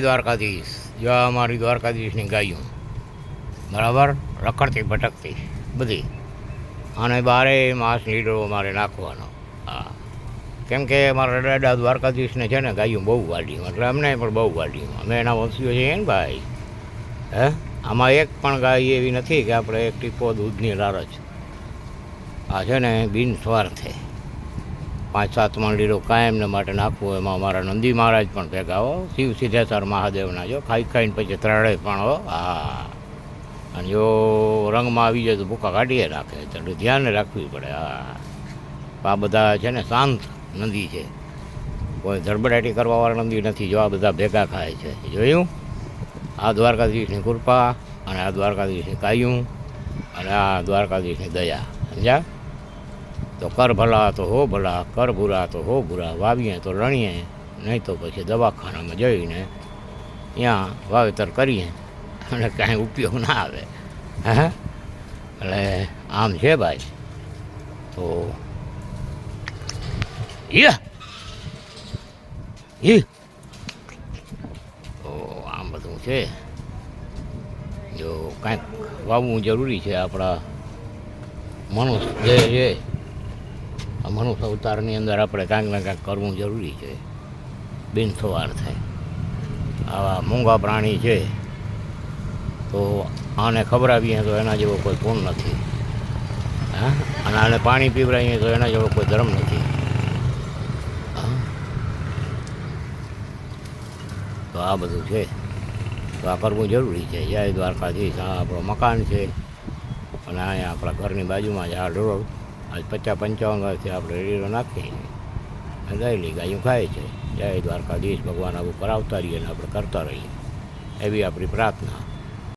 દ્વારકાધીશ. જો અમારી દ્વારકાધીશની ગાયું. બરાબર? રખડતી, ભટકતી, બધી. અને બારે માસ લીડરો અમારે નાખવાનો. હા. કેમ કે અમારા દાદા દ્વારકાધીશને છે ને ગાયું બહુ વાડ્યું એટલે અમને પણ બહુ વાડ્યું અમે એના વંશીઓ છીએ ને ભાઈ. હે? આમાં એક પણ ગાય એવી નથી કે આપણે એક ટીપો દૂધની લાલચ આ છે ને બિન સ્વાર્થે. પાંચ સાત મંડીરો કાયમને માટે નાખવો એમાં અમારા નંદી મહારાજ પણ ભેગા હો. શિવ સિદ્ધેશ્વર મહાદેવના જો, ખાઈ ખાઈને પછી ત્રણેય પણ હો. હા. અને જો રંગમાં આવી જાય તો ભૂકા કાઢીએ રાખે. એટલે ધ્યાન રાખવી પડે. હા. આ બધા છે ને શાંત નદી છે. કોઈ ધડબડાટી કરવાવાળા નદી નથી. જો આ બધા ભેગા ખાય છે. જોયું? આ દ્વારકાધીશની કૃપા અને આ દ્વારકાધીશની કાયું અને આ દ્વારકાધીશની દયા. સમજ્યા? તો કર ભલા તો હો ભલા, કર બુરા તો હો બુરા, વાવીએ તો રણીએ, નહીં તો પછી દવાખાનામાં જઈને ત્યાં વાવેતર કરીએ. અને કાંઈ ઉપયોગ ના આવે. હે? એટલે આમ છે ભાઈ. તો તો આમ બધું છે. જો કાંઈક વાવવું જરૂરી છે આપણા મનુષ્ય જે છે. મનુષ્ય અવતારની અંદર આપણે કાંઈક ને કાંઈક કરવું જરૂરી છે. બિન સવાર થાય. આવા મૂંગા પ્રાણી છે, તો આને ખવડાવીએ તો એના જેવો કોઈ ગુણ નથી. હા? અને આને પાણી પીવડાવીએ તો એના જેવો કોઈ ધર્મ નથી? તો આ બધું છે. તો આ કરવું જરૂરી છે. જય દ્વારકાધીશ. આ આપણું મકાન છે. અને અહીંયા આપણા ઘરની બાજુમાં જ આ ઢોર આજ પચાસ પંચાવન વર્ષથી આપણે રેડીઓ નાખીએ અને દહેલી ગાયું ખાય છે. જય દ્વારકાધીશ ભગવાન આવું કરાવતા રહીએ અને આપણે કરતા રહીએ. એવી આપણી પ્રાર્થના.